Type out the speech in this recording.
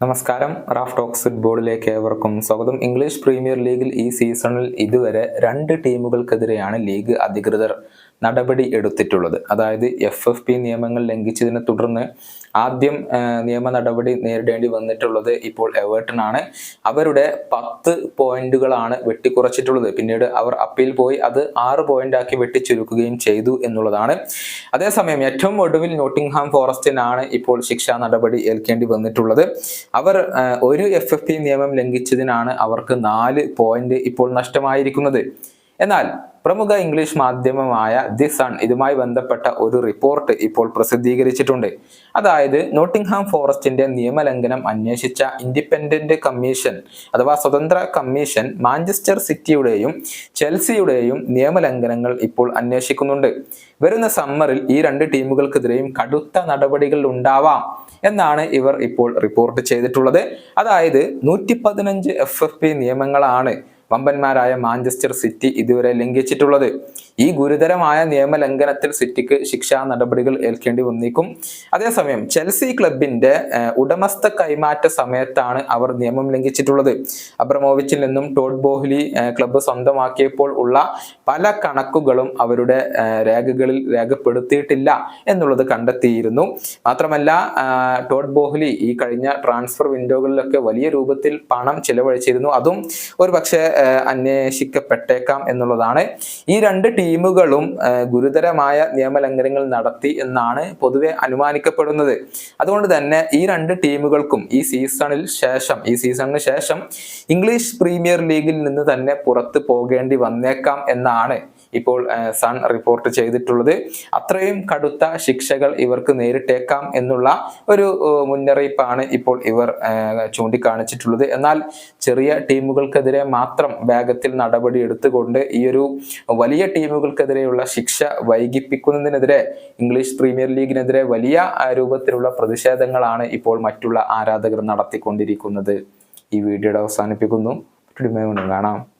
നമസ്കാരം. Raf talks ഫുട്ബോളിലേക്ക് ഏവർക്കും സ്വാഗതം. ഇംഗ്ലീഷ് പ്രീമിയർ ലീഗിൽ ഈ സീസണിൽ ഇതുവരെ രണ്ട് ടീമുകൾക്കെതിരെയാണ് ലീഗ് അധികൃതർ നടപടി എടുത്തിട്ടുള്ളത്. അതായത് എഫ് എഫ് പി നിയമങ്ങൾ ലംഘിച്ചതിനെ തുടർന്ന് ആദ്യം നിയമ നടപടി നേരിടേണ്ടി വന്നിട്ടുള്ളത് ഇപ്പോൾ എവേർട്ടൺ ആണ്. അവരുടെ പത്ത് പോയിന്റുകളാണ് വെട്ടിക്കുറച്ചിട്ടുള്ളത്. പിന്നീട് അവർ അപ്പീൽ പോയി അത് ആറ് പോയിന്റ് ആക്കി വെട്ടിച്ചുരുക്കുകയും ചെയ്തു എന്നുള്ളതാണ്. അതേസമയം ഏറ്റവും ഒടുവിൽ നോട്ടിംഗ്ഹാം ഫോറസ്റ്റിനാണ് ഇപ്പോൾ ശിക്ഷാ നടപടി ഏൽക്കേണ്ടി വന്നിട്ടുള്ളത്. അവർ ഒരു എഫ് നിയമം ലംഘിച്ചതിനാണ് അവർക്ക് നാല് പോയിന്റ് ഇപ്പോൾ നഷ്ടമായിരിക്കുന്നത്. എന്നാൽ പ്രമുഖ ഇംഗ്ലീഷ് മാധ്യമമായ ദി സൺ ഇതുമായി ബന്ധപ്പെട്ട ഒരു റിപ്പോർട്ട് ഇപ്പോൾ പ്രസിദ്ധീകരിച്ചിട്ടുണ്ട്. അതായത് നോട്ടിംഗ്ഹാം ഫോറസ്റ്റിന്റെ നിയമലംഘനം അന്വേഷിച്ച ഇൻഡിപെൻഡന്റ് കമ്മീഷൻ അഥവാ സ്വതന്ത്ര കമ്മീഷൻ മാഞ്ചസ്റ്റർ സിറ്റിയുടെയും ചെൽസിയുടെയും നിയമലംഘനങ്ങൾ ഇപ്പോൾ അന്വേഷിക്കുന്നുണ്ട്. വരുന്ന സമ്മറിൽ ഈ രണ്ട് ടീമുകൾക്കെതിരെയും കടുത്ത നടപടികൾ ഉണ്ടാവാം എന്നാണ് ഇവർ ഇപ്പോൾ റിപ്പോർട്ട് ചെയ്തിട്ടുള്ളത്. അതായത് നൂറ്റി പതിനഞ്ച് എഫ് എഫ് പി നിയമങ്ങളാണ് വമ്പന്മാരായ മാഞ്ചസ്റ്റർ സിറ്റി ഇതുവരെ ലംഘിച്ചിട്ടുള്ളത്. ഈ ഗുരുതരമായ നിയമലംഘനത്തിൽ സിറ്റിക്ക് ശിക്ഷാ നടപടികൾ ഏൽക്കേണ്ടി വന്നേക്കും. അതേസമയം ചെൽസി ക്ലബിന്റെ ഉടമസ്ഥ കൈമാറ്റ സമയത്താണ് അവർ നിയമം ലംഘിച്ചിട്ടുള്ളത്. അബ്രമോവിച്ചിൽ നിന്നും ടോഡ് ബോഹ്ലി ക്ലബ്ബ് സ്വന്തമാക്കിയപ്പോൾ ഉള്ള പല കണക്കുകളും അവരുടെ രേഖകളിൽ രേഖപ്പെടുത്തിയിട്ടില്ല എന്നുള്ളത് കണ്ടെത്തിയിരുന്നു. മാത്രമല്ല ടോഡ് ബോഹ്ലി ഈ കഴിഞ്ഞ ട്രാൻസ്ഫർ വിൻഡോകളിലൊക്കെ വലിയ രൂപത്തിൽ പണം ചിലവഴിച്ചിരുന്നു. അതും ഒരു പക്ഷേ അന്വേഷിക്കപ്പെട്ടേക്കാം എന്നുള്ളതാണ്. ഈ രണ്ട് ടീമുകളും ഗുരുതരമായ നിയമലംഘനങ്ങൾ നടത്തി എന്നാണ് പൊതുവെ അനുമാനിക്കപ്പെടുന്നത്. അതുകൊണ്ട് തന്നെ ഈ രണ്ട് ടീമുകൾക്കും ഈ സീസണിൽ ശേഷം ഈ സീസണിന് ശേഷം ഇംഗ്ലീഷ് പ്രീമിയർ ലീഗിൽ നിന്ന് തന്നെ പുറത്ത് പോകേണ്ടി വന്നേക്കാം എന്നാണ് ഇപ്പോൾ സൺ റിപ്പോർട്ട് ചെയ്തിട്ടുള്ളത്. അത്രയും കടുത്ത ശിക്ഷകൾ ഇവർക്ക് നേരിട്ടേക്കാം എന്നുള്ള ഒരു മുന്നറിയിപ്പാണ് ഇപ്പോൾ ഇവർ ചൂണ്ടിക്കാണിച്ചിട്ടുള്ളത്. എന്നാൽ ചെറിയ ടീമുകൾക്കെതിരെ മാത്രം വേഗത്തിൽ നടപടി എടുത്തുകൊണ്ട് ഈ ഒരു വലിയ ടീമുകൾക്കെതിരെയുള്ള ശിക്ഷ വൈകിപ്പിക്കുന്നതിനെതിരെ ഇംഗ്ലീഷ് പ്രീമിയർ ലീഗിനെതിരെ വലിയ രൂപത്തിലുള്ള പ്രതിഷേധങ്ങളാണ് ഇപ്പോൾ മറ്റുള്ള ആരാധകർ നടത്തിക്കൊണ്ടിരിക്കുന്നത്. ഈ വീഡിയോയുടെ അവസാനിപ്പിക്കുന്നു. കാണാം.